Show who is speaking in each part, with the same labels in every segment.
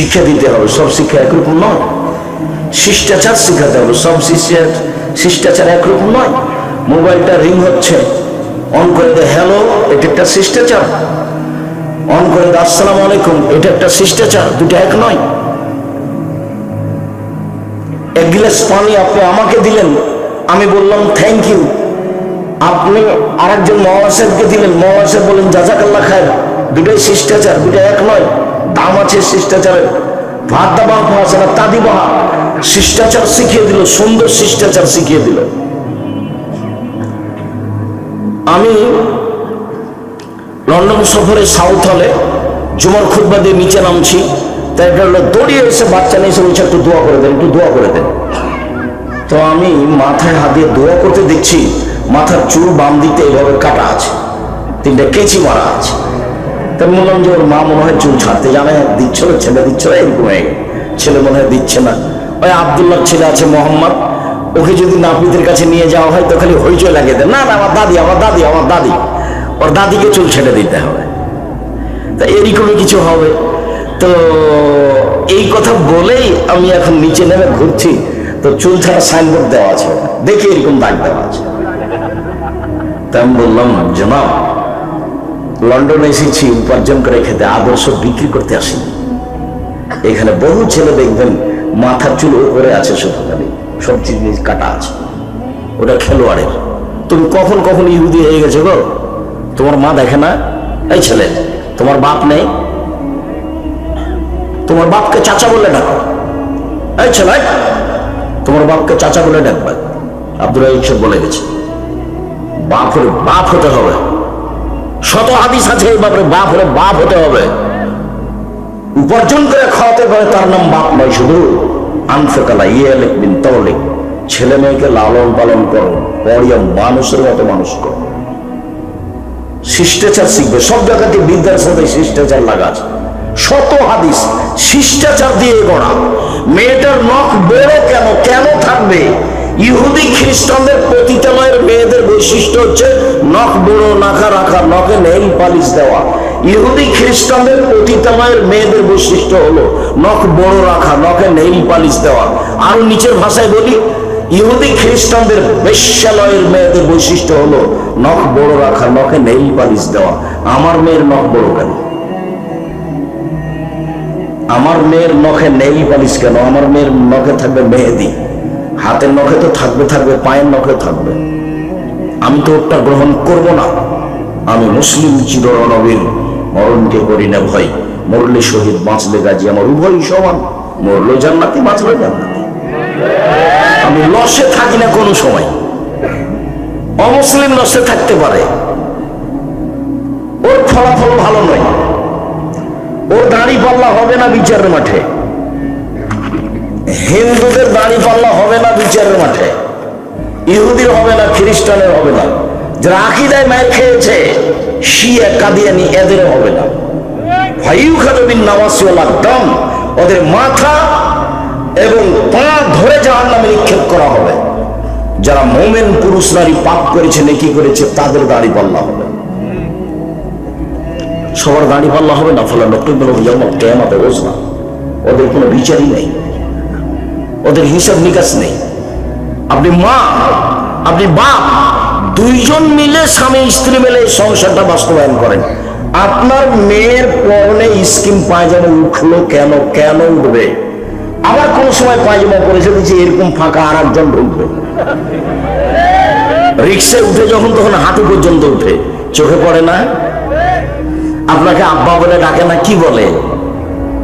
Speaker 1: শিক্ষা দিতে হবে, সব শিক্ষা একরকম নয়। শিষ্টাচার শিখাতে হবে, সব শিষ্টাচার একরকম নয়। মোবাইলটা রিং হচ্ছে, অন করে দে, হ্যালো, এটা একটা শিষ্টাচার। অন করে দে, আসসালামু আলাইকুম, এটা একটা শিষ্টাচার, দুটো এক নয়। এক গ্লাস পানি আপনি আমাকে দিলেন, আমি বললাম, থ্যাংক ইউ। আপনি আরেকজন মহান সাহেবকে দিলেন মহান সাহেব বলেন জাজাকাল্লা খায় দুটোই শিষ্টাচার দুটো এক নয়। দাম আছে শিষ্টাচারের। ভাত দাবা আছে না, তাদি বাহা শিষ্টাচার শিখিয়ে দিল, সুন্দর শিষ্টাচার শিখিয়ে দিল। আমি লন্ডন সফরে সাউথ হলে জুমার খুদ্া দিয়ে নিচে নামছি। তাই একটা দৌড়িয়ে এসে বাচ্চা নিয়ে এসে একটু দোয়া করে দেন, একটু দোয়া করে দেন। তো আমি মাথায় হাত দিয়ে দোয়া করতে দেখছি, মাথার চুল বাম দিতে এইভাবে কাটা আছে। তিনটা কেচি মারা আছে। আমি বললাম যে ওর মা মনে হয় চুল ছাড়তে জানে, দিচ্ছ না, ছেলে দিচ্ছ না, এরকম ছেলে মনে হয় দিচ্ছে না। ওই আবদুল্লাহ ছেলে আছে মোহাম্মদ, ওকে যদি নাপিতের কাছে নিয়ে যাওয়া হয় তো খালি হইচই লাগিয়ে দেয়। না না, আমার দাদি আমার দাদি আমার দাদি। ওর দাদিকে চুল ছেড়ে দিতে হবে। তা এরকমই কিছু হবে। তো এই কথা বলেই আমি এখন নিচে নেমে ঘুরছি। তো চুল ছাড়া সাইনবোর্ড দেওয়া আছে। দেখি এরকম দাগ দেওয়া আছে। তা আমি বললাম, জনাব লন্ডনে এসেছি, উপার্জন করে খেতে, আদর্শ বিক্রি করতে আসিনি। এখানে বহু ছেলে দেখবেন মাথার চুল উপরে আছে শুধু খালি সব জিনিস কাটা আছে। ওটা খেলোয়াড়ের। তুমি কখন কখন ইহুদি হয়ে গেছো গো? তোমার মা দেখে না? এই ছেলে, তোমার বাপ নেই? তোমার বাপকে চাচা বলে ডাকো। এই ছেলে, তোমার বাপকে চাচা বলে ডাকবে। আব্দুল বলে গেছে। বাপ হলে বাপ হতে হবে। শত হাদিস আছে, এই ব্যাপারে বাপ হলে বাপ হতে হবে। উপার্জন করে খাওয়াতে পারে, তার নাম বাপ নয়, শুধু আনফেকালা ইয়ে লিখবিন তলিক ছেলে মেয়েকে লালন পালন করো পড়িয়া মানুষের মতো মানুষ করো। শিষ্টাচার শিখবে, সব জায়গাতে বিদ্যার সাথে শিষ্টাচার লাগা আছে। শত হাদিস, শিষ্টাচার দিয়ে গড়া। মেয়েটার নখ বড় কেন? কেন ইহুদি খ্রিস্টানদের পতিতালয়ের মেয়েদের বৈশিষ্ট্য হচ্ছে নখ বড় নাখা রাখা, নখে নেইল পালিশ দেওয়া। ইহুদি খ্রিস্টানদের পতিতালয়ের মেয়েদের বৈশিষ্ট্য হলো নখ বড় রাখা, নখে নেইল পালিশ দেওয়া। আরও নিচের ভাষায় বলি, ইহুদি খ্রিস্টানদের বেশ্যালয়ের মেয়েদের বৈশিষ্ট্য হলো নখ বড় রাখা, নখে নেইল পালিশ দেওয়া। আমার মেয়ের নখ বড় কেন? আমার মেয়ের নখে নেইল পালিশ কেন? আমার মেয়ের নখে থাকবে মেহেদি। হাতের নখে তো থাকবে থাকবে, পায়ের নখে থাকবে। আমি তো ওটা গ্রহণ করব না। আমি মুসলিম চিরনবীর মরণকে করি না ভয়। মরলে শহীদ বাঁচলে গাজী আমার উভয়ই সমান। মরলো জান্নাতি বাঁচলো জান্নাতি। আমি লসে থাকি না কোনো সময়। অমুসলিম লসে থাকতে পারে। ওর ফলাফল ভালো নয়। ওর দাড়ি পাল্লা হবে না বিচারের মাঠে। হিন্দুদের দাড়ি পাল্লা হবে না বিচারের মাঠে। ইহুদির হবে না, খ্রিস্টানের হবে না। যারা আকিদায় মায়ের খেয়েছে, শিয়া, কাদিয়ানি, এদের হবে না। ওদের মাথা এবং পা ধরে জাহান নামে নিক্ষেপ করা হবে। যারা মোমেন পুরুষ নারী পাপ করেছে, নেকি করেছে, তাদের দাড়ি পাল্লা হবে। সবার দাড়ি পাল্লা হবে না ফলে নকল যেমন কেমাতে ওদের কোনো বিচারই নেই। ওদের হিসাব নিকাশ নেই। আপনি মা, আপনি বাপ, দুইজন মিলে স্বামী স্ত্রী মিলে সংসারটা বাস্তবায়ন করেন। আপনার মেয়ের পরনে স্কিন পায়জামা উঠল কেন? কেন উঠবে? আবার কোন সময় পায়জামা পরেছে যে এরকম ফাঁকা আর একজন ঢুকবে। রিক্সায় উঠে যখন, তখন হাঁটু পর্যন্ত উঠে। চোখে পড়ে না? আপনাকে আব্বা বলে ডাকে না, কি বলে?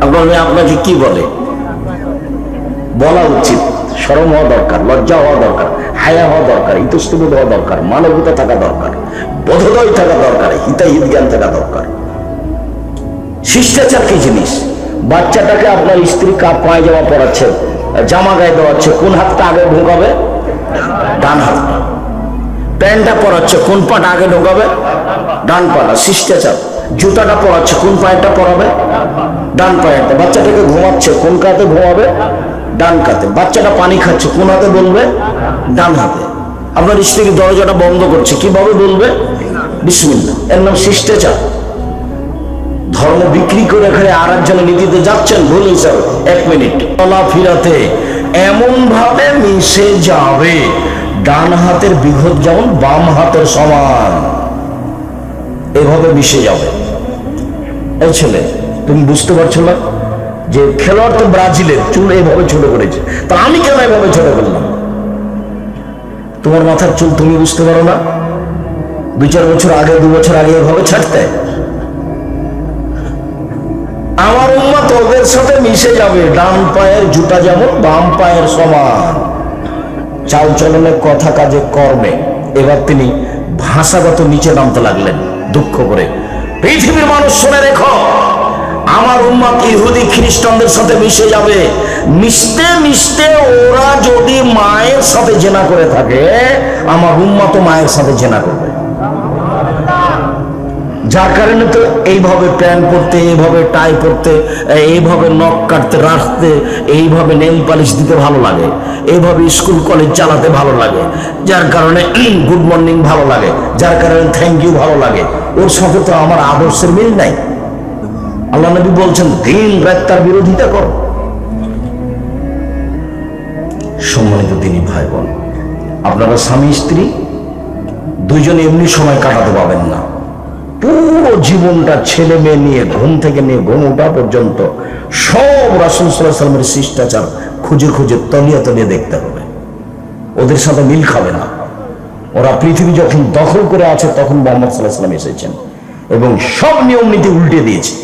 Speaker 1: আপনার মেয়ে আপনাকে কি বলে? বলা উচিত, সরম হওয়া দরকার, লজ্জা হওয়া দরকার, হায়া হওয়া দরকার ইতস্তবোধ হওয়া দরকার, মানবতা থাকা দরকার, বোধোদয় থাকা দরকার হিতাহিত জ্ঞান থাকা দরকার। শিষ্টাচার কি জিনিস? বাচ্চাটাকে আপনার স্ত্রী কাপ পায়ে জামা পরাচ্ছে, জামা গায়ে দেওয়াচ্ছে কোন হাতটা আগে ঢোকাবে? ডান হাতটা প্যান্টটা পরাচ্ছে, কোন পাটা আগে ঢোকাবে? ডান পাটা। শিষ্টাচার। জুতাটা পরাচ্ছে, কোন পায়েটা পরাবে? ডান পায়েটা বাচ্চাটাকে ঘুমাচ্ছে, কোন কাতে ঘুমাবে? ডান কাতে। বাচ্চাটা পানি খাচ্ছে, কোন হাতে বলবে? ডান হাতে। আপনার স্ত্রী দরজাটা বন্ধ করছে, কীভাবে বলবে? বিসমিল্লা এর নাম শিষ্টাচার। ধর্ম বিক্রি করে এখানে আর একজনের নীতিতে যাচ্ছেন, বলুন স্যার, এক মিনিট। চলাফিরাতে এমন ভাবে মিশে যাবে, ডান হাতের বিঘত যেমন বাম হাতের সমান, এভাবে মিশে যাবে। এই ছেলে, তুমি বুঝতে পারছ না? যে খেলোয়াড় তো ব্রাজিলের, চুল এইভাবে ছোট করেছে। তা আমি কেন এভাবে ছোট করলাম? তোমার মাথার চুল তুমি বুঝতে পারো না? দুই চার বছর আগে, দু বছর আগে এভাবে ছাড়তে। আমার উম্মত ওদের সাথে মিশে যাবে, ডান পায়ের জুতা যেমন, বাম পায়ের সমান। চাল চলনে, কথা কাজে, কর্মে। এবার তিনি ভাষাগত নিচে নামতে লাগলেন, দুঃখ করে। পৃথিবীর মানুষ শুনে রেখো। আমার উম্মত ইহুদি খ্রিস্টানদের সাথে মিশে যাবে। মিশতে মিশতে ওরা যদি মায়ের সাথে জেনা করে থাকে, আমার উম্মত মায়ের সাথে জেনা করবে। যার কারণে তো এইভাবে প্যান্ট পরতে, এইভাবে টাই পরতে, এইভাবে নখ কাটতে, রাখতে, এইভাবে নেল পালিশ দিতে ভালো লাগে, এইভাবে স্কুল, কলেজ চালাতে ভালো লাগে, যার কারণে গুড মর্নিং ভালো লাগে, যার কারণে থ্যাংক ইউ ভালো লাগে, ওর সাথে তো আমার আদর্শের মিল নাই। আল্লাহ নবী বলছেন, দিন রাত তার বিরোধিতা করো। সম্মানিত দিনী ভাই বোন আপনারা স্বামী, স্ত্রী, দুইজনে এমনি সময় কাটাতে পাবেন না। পুরো জীবনটা ছেলে মেয়ে নিয়ে, ঘুম থেকে নিয়ে, ঘুম ওঠা পর্যন্ত সব রাসুল সাল্লামের শিষ্টাচার খুঁজে খুঁজে, তলিয়ে তলিয়ে দেখতে হবে। ওদের সাথে মিল খাবে না। ওরা পৃথিবী যখন দখল করে আছে, তখন মোহাম্মদ সাল্লাহ সাল্লাম এসেছেন এবং সব নিয়ম নীতি উল্টে দিয়েছে।